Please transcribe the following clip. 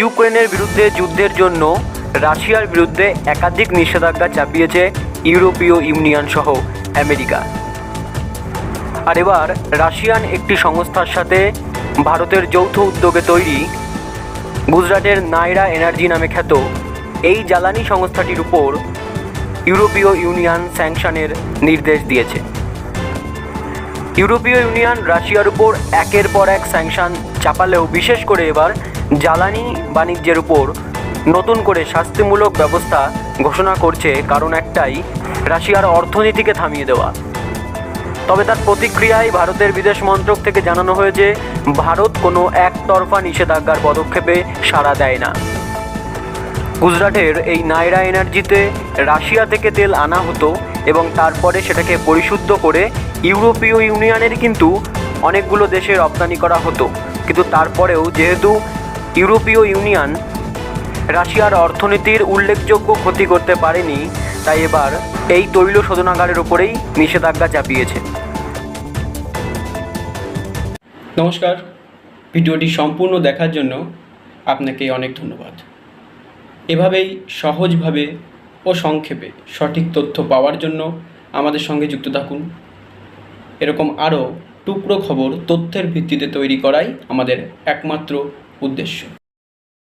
ইউক্রেনের বিরুদ্ধে যুদ্ধের জন্য রাশিয়ার বিরুদ্ধে একাধিক নিষেধাজ্ঞা চাপিয়েছে ইউরোপীয় ইউনিয়ন সহ আমেরিকা। আর এবার রাশিয়ান একটি সংস্থার সাথে ভারতের যৌথ উদ্যোগে তৈরি গুজরাটের নাইরা এনার্জি নামে খ্যাত এই জ্বালানি সংস্থাটির উপর ইউরোপীয় ইউনিয়ন স্যাংশনের নির্দেশ দিয়েছে। ইউরোপীয় ইউনিয়ন রাশিয়ার উপর একের পর এক স্যাংশন চাপালেও বিশেষ করে এবার জ্বালানি বাণিজ্যের উপর নতুন করে শাস্তিমূলক ব্যবস্থা ঘোষণা করছে কারণ একটাই, রাশিয়ার অর্থনীতিকে থামিয়ে দেওয়া। তবে তার প্রতিক্রিয়ায় ভারতের বিদেশ মন্ত্রক থেকে জানানো হয়েছে, ভারত কোনো একতরফা নিষেধাজ্ঞার পদক্ষেপে সাড়া দেয় না। গুজরাটের এই নাইরা এনার্জিতে রাশিয়া থেকে তেল আনা হতো এবং তারপরে সেটাকে পরিশুদ্ধ করে ইউরোপীয় ইউনিয়নের কিন্তু অনেকগুলো দেশে রপ্তানি করা হতো। কিন্তু তারপরেও যেহেতু ইউরোপীয় ইউনিয়ন রাশিয়ার অর্থনীতির উল্লেখযোগ্য ক্ষতি করতে পারেনি, তাই এবার এই তৈল শোধনাগারের ওপরেই নিষেধাজ্ঞা চাপিয়েছে। নমস্কার। ভিডিওটি সম্পূর্ণ দেখার জন্য আপনাকে অনেক ধন্যবাদ। এভাবেই সহজভাবে ও সংক্ষেপে সঠিক তথ্য পাওয়ার জন্য আমাদের সঙ্গে যুক্ত থাকুন। এরকম আরও টুকরো খবর তথ্যের ভিত্তিতে তৈরি করাই আমাদের একমাত্র উদ্দেশ্য।